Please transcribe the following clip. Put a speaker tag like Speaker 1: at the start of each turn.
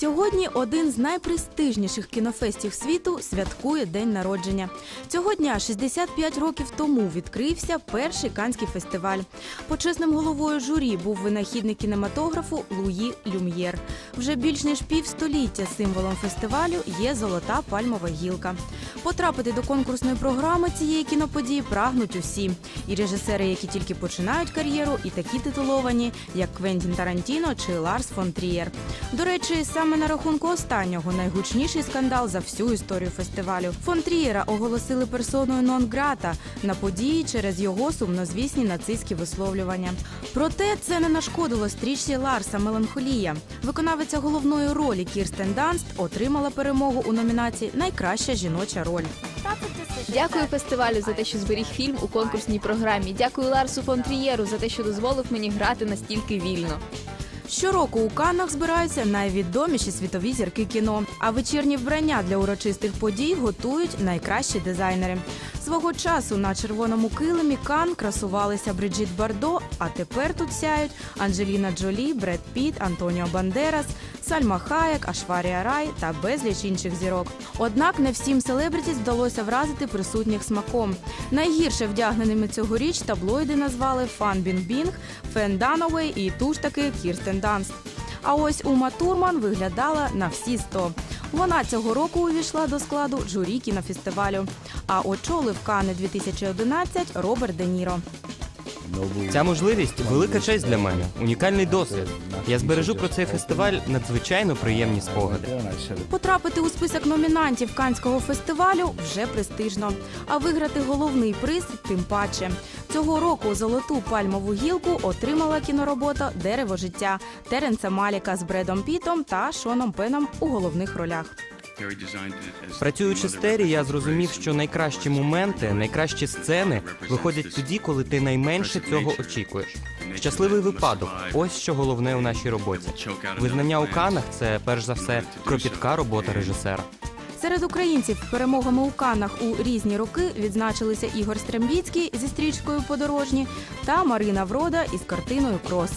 Speaker 1: Сьогодні один з найпрестижніших кінофестів світу святкує день народження. Цього дня, 65 років тому, відкрився перший канський фестиваль. Почесним головою журі був винахідник кінематографу Луї Люм'єр. Вже більш ніж півстоліття символом фестивалю є золота пальмова гілка. Потрапити до конкурсної програми цієї кіноподії прагнуть усі. І режисери, які тільки починають кар'єру, і такі титуловані, як Квентін Тарантіно чи Ларс фон Трієр. До речі, саме на рахунку останнього найгучніший скандал за всю історію фестивалю. Фон Трієра оголосили персоною нон грата на події через його сумнозвісні нацистські висловлювання. Проте це не нашкодило стрічці Ларса Меланхолія. Виконавиця головної ролі Кірстен Данст отримала перемогу у номінації Найкраща жіноча роль.
Speaker 2: Дякую фестивалю за те, що зберіг фільм у конкурсній програмі. Дякую Ларсу фон Трієру за те, що дозволив мені грати настільки вільно.
Speaker 1: Щороку у Каннах збираються найвідоміші світові зірки кіно. А вечірні вбрання для урочистих подій готують найкращі дизайнери. Свого часу на червоному килимі Кан красувалися Бриджіт Бардо, а тепер тут сяють Анджеліна Джолі, Бред Піт, Антоніо Бандерас, Сальма Хаєк, Ашварія Рай та безліч інших зірок. Однак не всім селебритіс вдалося вразити присутніх смаком. Найгірше вдягненими цьогоріч таблоїди назвали Фан Бінг, Фен Дановей і ту ж таки Кірстен Данст. А ось Ума Турман виглядала на всі 100. Вона цього року увійшла до складу журі кінофестивалю. А очолив Кани 2011 Роберт Де Ніро.
Speaker 3: Ця можливість велика честь для мене, унікальний досвід. Я збережу про цей фестиваль надзвичайно приємні спогади.
Speaker 1: Потрапити у список номінантів Канського фестивалю вже престижно. А виграти головний приз тим паче. Цього року золоту пальмову гілку отримала кіноробота Дерево життя Теренса Маліка з Бредом Пітом та Шоном Пеном у головних ролях.
Speaker 3: Працюючи з Террі, я зрозумів, що найкращі моменти, найкращі сцени виходять тоді, коли ти найменше цього очікуєш. Щасливий випадок ось що головне у нашій роботі. Визнання у канах це перш за все кропітка робота режисера.
Speaker 1: Серед українців перемогами у Каннах у різні роки відзначилися Ігор Стрембіцький зі стрічкою Подорожні та Марина Врода із картиною Крос.